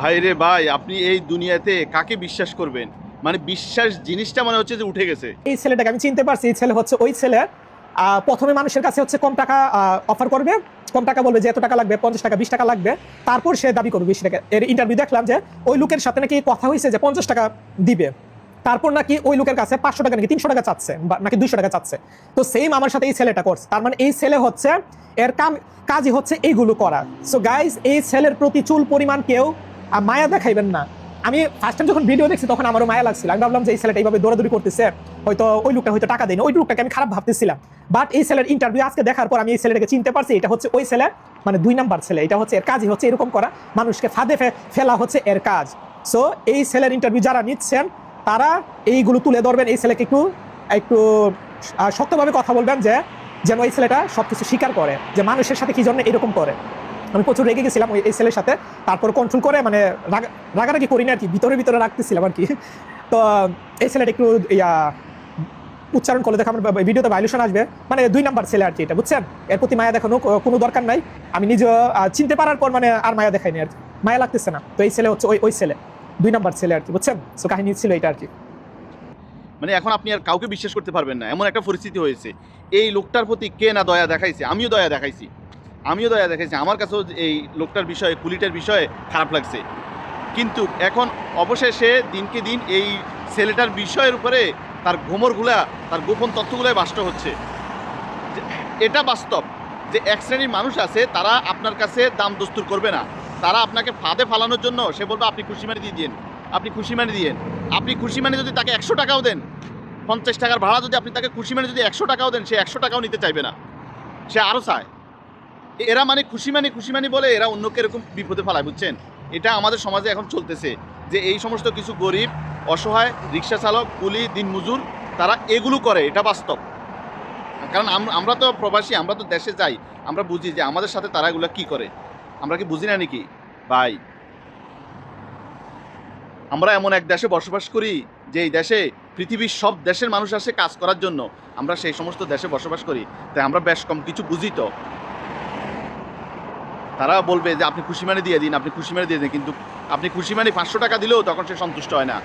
ভাই রে ভাই, আপনি এই দুনিয়াতে কাকে বিশ্বাস করবেন? মানে বিশ্বাস জিনিসটা মনে হচ্ছে যে উঠে গেছে। এই ছেলেটাকে আমি চিনতে পারছি, এই ছেলে হচ্ছে ওই ছেলে। প্রথমে মানুষের কাছে হচ্ছে কম টাকা অফার করবে। কম টাকা বলবে যে, এত টাকা লাগবে? পঞ্চাশ টাকা, বিশ টাকা লাগবে? তারপর সে দাবি করবে, বেশি টাকা। এর ইন্টারভিউ দেখলাম যে, ওই লোকের সাথে নাকি কথা হয়েছে যে, পঞ্চাশ টাকা দিবে। তারপর নাকি ওই লোকের কাছে পাঁচশো টাকা নাকি তিনশো টাকা চাচ্ছে, বা নাকি দুইশো টাকা চাচ্ছে। তো সেম আমার সাথে এই ছেলেটা করছে। তার মানে এই ছেলে হচ্ছে, এর কাম, কাজই হচ্ছে এইগুলো করা। সো গাইজ এই ছেলের প্রতি চুল পরিমাণ কেউ আহ, মায়া দেখাইবেন না। আমি ফার্স্ট টাইম যখন ভিডিও দেখছি তখন আমারও মায়া লাগছিল। আমি ভাবলাম যে এই ছেলেটা এইভাবে দৌড়াদৌড়ি করতেছে হয়তো ওই লোকটা হয়তো টাকা দেয় না ওই লোকটাকে আমি খারাপ ভাবতেছিলাম। বাট এই ছেলের ইন্টারভিউ আজকে দেখার পর আমি এই ছেলেটাকে চিনতে পারছি এটা হচ্ছে ওই ছেলে মানে দুই নাম্বার ছেলে। এটা হচ্ছে এর কাজই হচ্ছে এরকম করা। মানুষকে ফাঁদে ফেলা হচ্ছে এর কাজ। সো এই ছেলের ইন্টারভিউ যারা নিচ্ছেন তারা এইগুলো তুলে ধরবেন এই ছেলেকে একটু একটু শক্তভাবে কথা বলবেন যে যেন এই ছেলেটা সবকিছু স্বীকার করে যে মানুষের সাথে কি জন্য এরকম করে। আমি প্রচুর রেগে গেছিলাম ওই এই ছেলের সাথে। তারপর কন্ট্রোল করে মানে রাগা- রাগারাগি করি না আর কি, ভিতরে ভিতরে রাখতেছিলাম আর কি। তো, এই ছেলেটা একটু, ইয়া, উচ্চারণ করলে দেখো আমার ভিডিওতে ভাইলেশন আসবে। মানে দুই নাম্বার ছেলে আর কি এটা, বুঝছেন? এর প্রতি মায়া দেখানো কোনো দরকার নাই। আমি নিজে চিনতে পারার পর মানে আর মায়া দেখাইনি আর কি। মায়া লাগতেছে না। তো এই ছেলে হচ্ছে ওই ওই ছেলে। দুই নাম্বার ছেলে আর কি, বুঝছেন? তো কাহিনী ছিল এটা আর কি। মানে এখন আপনি আর কাউকে বিশ্বাস করতে পারবেন না। এমন একটা পরিস্থিতি হয়েছে। এই লোকটার প্রতি কে না দয়া দেখাইছে? আমিও দয়া দেখাইছি। আমিও দয়া দেখাইছি, আমার কাছেও এই লোকটার বিষয়ে, কুলিটার বিষয়ে খারাপ লাগছে। কিন্তু এখন অবশেষে দিনকে দিন এই ছেলেটার বিষয়ের উপরে তার ঘুমরগুলা, তার গোপন তথ্যগুলাই বাষ্ট হচ্ছে। এটা বাস্তব, যে এক শ্রেণির মানুষ আছে, তারা আপনার কাছে দাম দস্তুর করবে না। তারা আপনাকে ফাঁদে ফালানোর জন্য সে বলবে, আপনি খুশি মানে দিয়ে দিন আপনি খুশি মানে দিয়েন। আপনি খুশি মানে যদি তাকে একশো টাকাও দেন, পঞ্চাশ টাকার ভাড়া যদি আপনি তাকে খুশি মানে যদি একশো টাকাও দেন, সে একশো টাকাও নিতে চাইবে না। সে আরও চায়। এরা মানে খুশি মানে খুশি মানে বলে এরা অন্যকে এরকম বিপদে ফেলায়, বুঝছেন? এটা আমাদের সমাজে এখন চলতেছে যে এই সমস্ত কিছু গরিব, অসহায়, রিক্সা চালক, কুলি, দিনমজুর, তারা এগুলো করে, এটা বাস্তব। কারণ আমরা তো প্রবাসী, আমরা তো দেশে যাই, আমরা বুঝি যে আমাদের সাথে তারা এগুলো কী করে। আমরা কি বুঝি না নাকি? ভাই, আমরা এমন এক দেশে বসবাস করি যে এই দেশে পৃথিবীর সব দেশের মানুষ আসে কাজ করার জন্য। আমরা সেই সমস্ত দেশে বসবাস করি, তাই আমরা বেশ কম কিছু বুঝি তো। তারা বলবে যে আপনি খুশি মানে দিয়ে দিন, আপনি খুশি মানে দিয়ে দিন, কিন্তু আপনি খুশি মানে পাঁচশো টাকা দিলেও তখন সে সন্তুষ্ট হয় না।